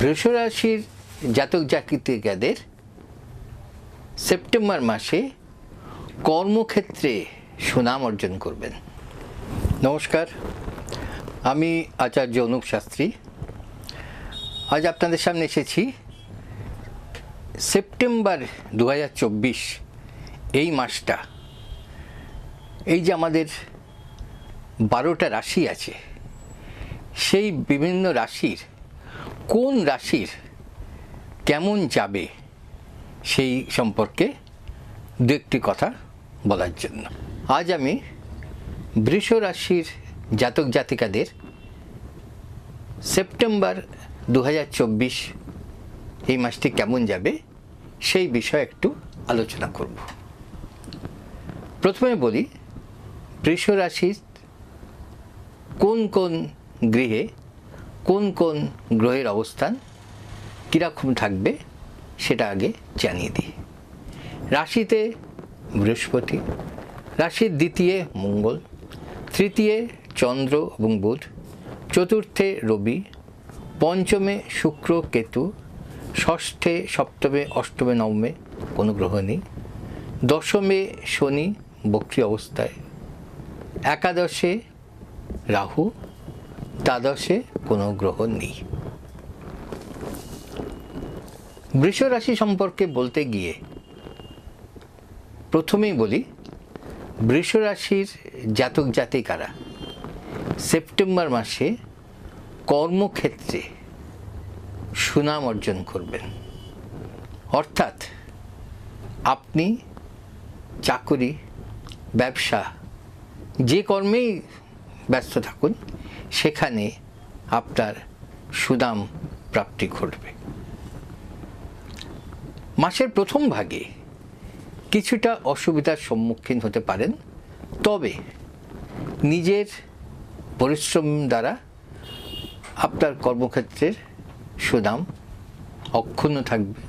বৃষরাশির জাতক জাতিকাদের সেপ্টেম্বর মাসে কর্মক্ষেত্রে সুনাম অর্জন করবেন। নমস্কার, আমি আচার্য অনুপ শাস্ত্রী। আজ আপনাদের সামনে এসেছি সেপ্টেম্বর দু হাজার চব্বিশ, এই মাসটা। এই যে আমাদের বারোটা রাশি আছে, সেই বিভিন্ন রাশির কোন রাশির কেমন যাবে সেই সম্পর্কে দু একটি কথা বলার জন্য। আজ আমি বৃষ রাশির জাতক জাতিকাদের সেপ্টেম্বর দু হাজার চব্বিশ এই মাসটি কেমন যাবে সেই বিষয়ে একটু আলোচনা করব। প্রথমে বলি, বৃষ রাশির কোন কোন গৃহে কোন কোন গ্রহের অবস্থান কীরকম থাকবে সেটা আগে জানিয়ে দিই। রাশিতে বৃহস্পতি, রাশির দ্বিতীয় মঙ্গল, তৃতীয় চন্দ্র এবং বুধ, চতুর্থে রবি, পঞ্চমে শুক্র কেতু, ষষ্ঠে সপ্তমে অষ্টমে নবমে কোনো গ্রহ নেই, দশমে শনি বক্রি অবস্থায়, একাদশে রাহু দ্বাদশে কোনো গ্রহ নেই। বৃষ রাশি সম্পর্কে বলতে গিয়ে প্রথমেই বলি বৃষ রাশির জাতক জাতিকারা সেপ্টেম্বর মাসে কর্মক্ষেত্রে সুনাম অর্জন করবেন। অর্থাৎ আপনি চাকুরি, ব্যবসা, যে কর্মেই ব্যস্ত থাকুন। সেখানে আপনার সুনাম প্রাপ্তি ঘটবে। মাসের প্রথম ভাগে কিছুটা অসুবিধার সম্মুখীন হতে পারেন, তবে নিজের পরিশ্রম দ্বারা আপনার কর্মক্ষেত্রের সুনাম অক্ষুণ্ণ থাকবে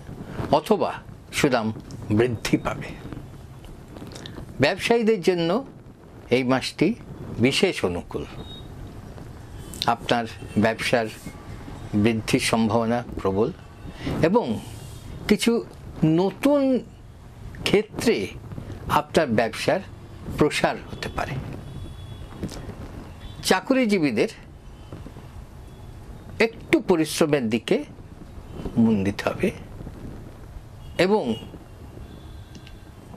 অথবা সুনাম বৃদ্ধি পাবে। ব্যবসায়ীদের জন্য এই মাসটি বিশেষ অনুকূল। আপনার ব্যবসার বৃদ্ধির সম্ভাবনা প্রবল এবং কিছু নতুন ক্ষেত্রে আপনার ব্যবসার প্রসার হতে পারে। চাকুরিজীবীদের একটু পরিশ্রমের দিকে মন দিতে হবে এবং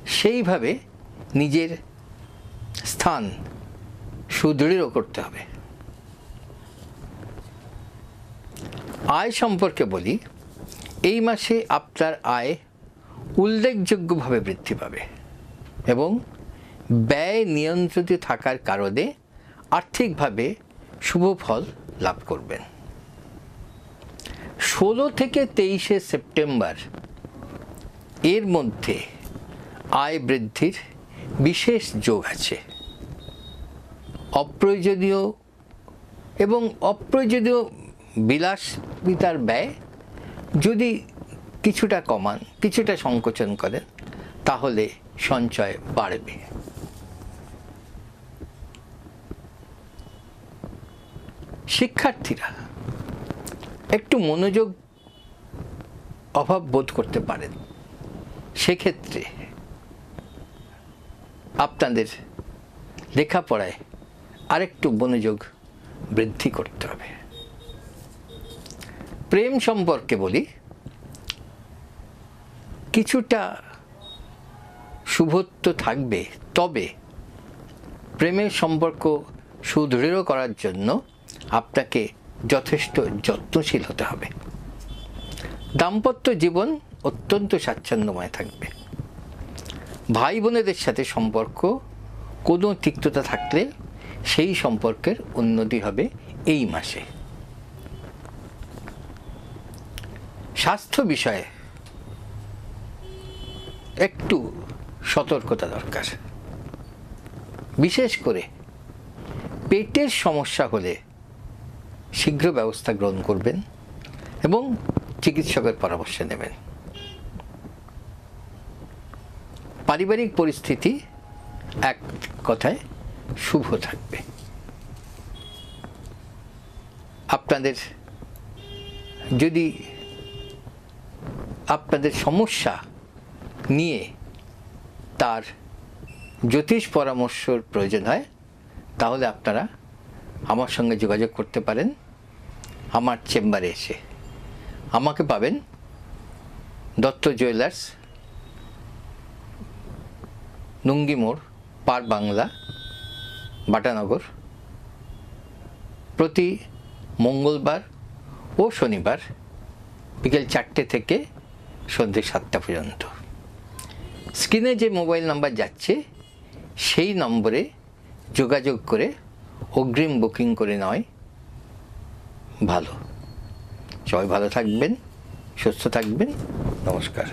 সেইভাবে নিজের স্থান সুদৃঢ় করতে হবে। আয় সম্পর্কে বলি, এই মাসে আপনার আয় উল্লেখযোগ্যভাবে বৃদ্ধি পাবে এবং ব্যয় নিয়ন্ত্রিত থাকার কারণে আর্থিকভাবে শুভ ফল লাভ করবেন। ষোলো থেকে তেইশে সেপ্টেম্বর এর মধ্যে আয় বৃদ্ধির বিশেষ যোগ আছে। অপ্রয়োজনীয় এবং অপ্রয়োজনীয় বিলাসিতার ব্যয় যদি কিছুটা কমান, কিছুটা সংকোচন করেন, তাহলে সঞ্চয় বাড়বে। শিক্ষার্থীরা একটু মনোযোগ অভাব বোধ করতে পারেন। সেক্ষেত্রে আপনাদের লেখাপড়ায় আরেকটু মনোযোগ বৃদ্ধি করতে হবে। প্রেম সম্পর্কে বলি, কিছুটা শুভত্ব থাকবে, তবে প্রেমের সম্পর্ক সুদৃঢ় করার জন্য আপনাকে যথেষ্ট যত্নশীল হতে হবে। দাম্পত্য জীবন অত্যন্ত স্বাচ্ছন্দ্যময় থাকবে। ভাই বোনেদের সাথে সম্পর্ক কোনো তিক্ততা থাকলে সেই সম্পর্কের উন্নতি হবে এই মাসে। স্বাস্থ্য বিষয়ে একটু সতর্কতা দরকার। বিশেষ করে পেটের সমস্যা হলে শীঘ্র ব্যবস্থা গ্রহণ করবেন এবং চিকিৎসকের পরামর্শ নেবেন। পারিবারিক পরিস্থিতি এক কথায় শুভ থাকবে। আপনাদের যদি আপনাদের সমস্যা নিয়ে তার জ্যোতিষ পরামর্শর প্রয়োজন হয়, তাহলে আপনারা আমার সঙ্গে যোগাযোগ করতে পারেন। আমার চেম্বারে এসে আমাকে পাবেন দত্ত জুয়েলার্স নুঙ্গি মোড় পার বাংলা বাটানগর প্রতি মঙ্গলবার ও শনিবার বিকেল চারটে থেকে সন্ধ্যে সাতটা পর্যন্ত। স্ক্রিনে যে মোবাইল নাম্বার যাচ্ছে, সেই নম্বরে যোগাযোগ করে অগ্রিম বুকিং করে নয় ভালো। সবাই ভালো থাকবেন, সুস্থ থাকবেন। নমস্কার।